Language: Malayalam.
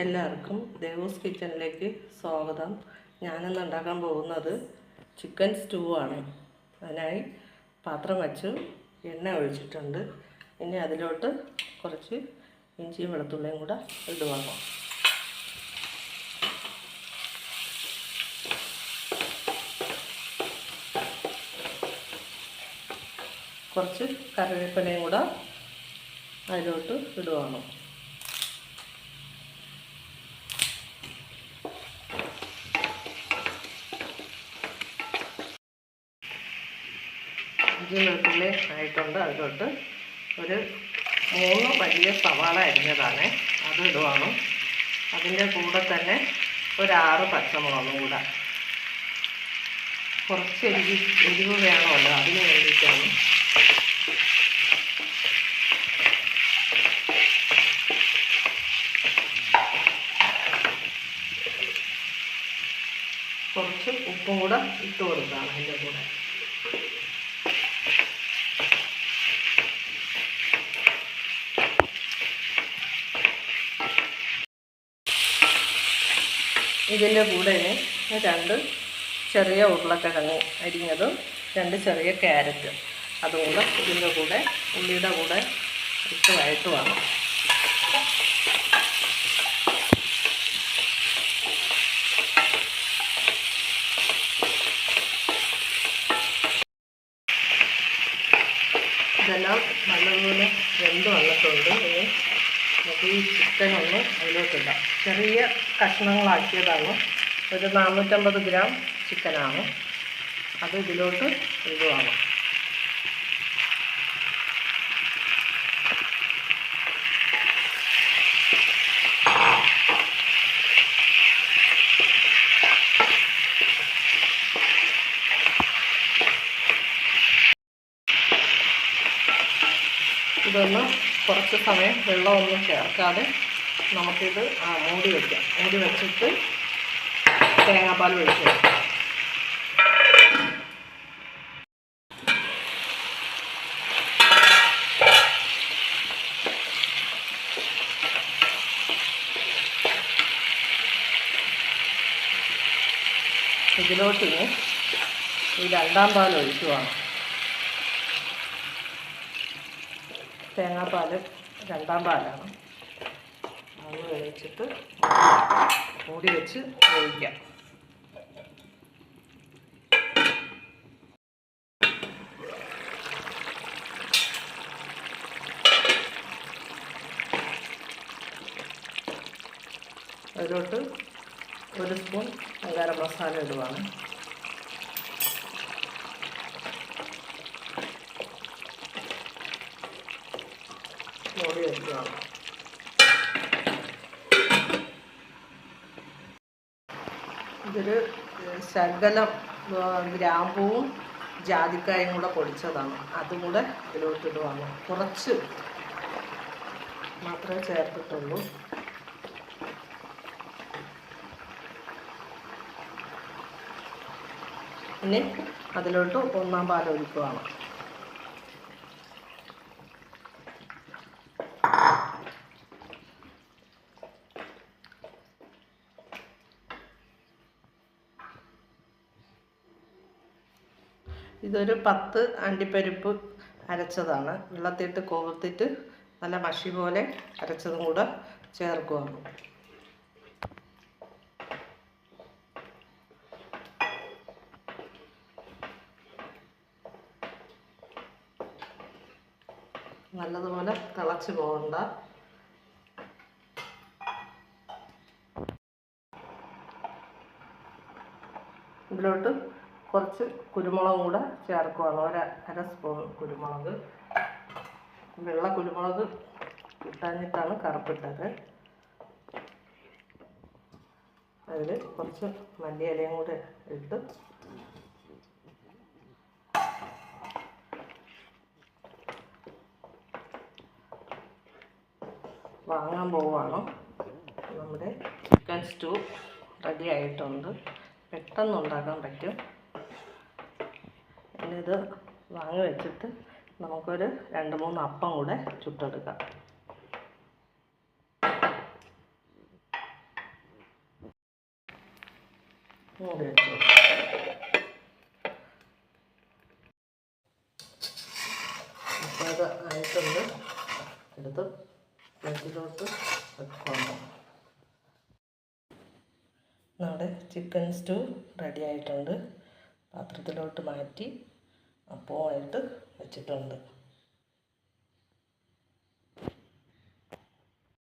എല്ലാവർക്കും ദേവൂസ് കിച്ചണിലേക്ക് സ്വാഗതം. ഞാനിന്ന് ഉണ്ടാക്കാൻ പോകുന്നത് ചിക്കൻ സ്റ്റൂ ആണ്. അതിനായി പാത്രം വച്ച് എണ്ണ ഒഴിച്ചിട്ടുണ്ട്. ഇനി അതിലോട്ട് കുറച്ച് ഇഞ്ചിയും വെളുത്തുള്ളിയും കൂടെ ഇടുവാങ്ങോ കുറച്ച് കറിവേപ്പിലയും കൂടെ അതിലോട്ട് ഇടുവാണോ. വെളുത്തുള്ളി ആയിട്ടുണ്ട്. അതിലോട്ട് ഒരു മൂന്ന് വലിയ സവാള അരിഞ്ഞതാണ്. അത് ഇടുവാണ്. അതിന്റെ കൂടെ തന്നെ ഒരു ആറ് പച്ചമുളകും കൂടെ. കുറച്ച് എരിവ് എരിവ് വേണമല്ലോ. അതിന് വേണ്ടിയിട്ടാണ്. കുറച്ച് ഉപ്പും കൂടെ ഇട്ട് കൊടുക്കാം അതിന്റെ കൂടെ. ഇതിന്റെ കൂടെ രണ്ട് ചെറിയ ഉരുളക്കിഴങ്ങ് അരിഞ്ഞതും രണ്ട് ചെറിയ ക്യാരറ്റ്. അതും കൂടെ ഇതിന്റെ കൂടെ ഉള്ളിയുടെ കൂടെ ഇട്ട് വേണം. ഇതെല്ലാം നല്ലതുപോലെ വെന്ത് വന്നിട്ടുണ്ട്. ഇനി ഈ ചിക്കൻ ഒന്ന് അതിലോട്ടിടാം ചെറിയ കഷ്ണങ്ങളാക്കിയതാണ്. ഒരു നാനൂറ്റമ്പത് ഗ്രാം ചിക്കനാണ് അത് ഇതിലോട്ട് ഇടുവാണ് ഇതൊന്ന് കുറച്ച് സമയം വെള്ളമൊന്നും ചേർക്കാതെ നമുക്കിത് മൂടി വയ്ക്കാം മൂടി വെച്ചിട്ട് തേങ്ങാപ്പാൽ ഒഴിച്ച് ഇതിലോട്ട് ഈ രണ്ടാം പാൽ ഒഴിക്കുവാണ്. തേങ്ങാപ്പാൽ രണ്ടാം പാലാണ്. അത് വേവിച്ചിട്ട് മൂടി വെച്ച് വേവിക്കാം. അതിലോട്ട് ഒരു സ്പൂൺ ഗരം മസാല ഇടുവാണ്. മൂടി ഇതൊരു ശകലം ഗ്രാമ്പൂവും ജാതിക്കായും കൂടെ പൊടിച്ചതാണ്. അതും കൂടെ ഇതിലോട്ടിടുവാണ്. കുറച്ച് മാത്രമേ ചേർത്തിട്ടുള്ളൂ. ഇനി അതിലോട്ട് ഒന്നാം പാൽ ഒഴിക്കുവാണ് ഇതൊരു പത്ത് അണ്ടിപ്പരിപ്പ് അരച്ചതാണ്. വെള്ളത്തിട്ട് കോർത്തിട്ട് നല്ല മഷി പോലെ അരച്ചതും കൂടെ ചേർക്കുകയാണ് നല്ലതുപോലെ തിളച്ച് പോകണ്ട. ഇതിലോട്ട് കുറച്ച് കുരുമുളകും കൂടെ ചേർക്കുവാണ്. ഒരു അര സ്പൂൺ കുരുമുളക്. വെള്ള കുരുമുളക് ഇട്ടാഞ്ഞിട്ടാണ് കറുപ്പിട്ടത്. അതിൽ കുറച്ച് മല്ലിയിലയും കൂടെ ഇട്ട് വാങ്ങാൻ പോവുകയാണ്. നമ്മുടെ ചിക്കൻ സ്റ്റൂ റെഡി ആയിട്ടുണ്ട്. പെട്ടെന്ന് ഉണ്ടാക്കാൻ പറ്റും. ഇനി വാങ്ങി വെച്ചിട്ട് നമുക്കൊരു രണ്ട് മൂന്ന് അപ്പം കൂടെ ചുട്ടെടുക്കാം. മൂടി വെച്ചു. അപ്പോൾ അത് ആയിട്ടുണ്ട്. എടുത്ത് പ്ലേറ്റിലോട്ട് വെക്കുന്നു നമ്മുടെ ചിക്കൻ സ്റ്റൂ റെഡി ആയിട്ടുണ്ട്. പാത്രത്തിലോട്ട് മാറ്റി അപ്പോൾ ആയിട്ട് വെച്ചിട്ടുണ്ട്.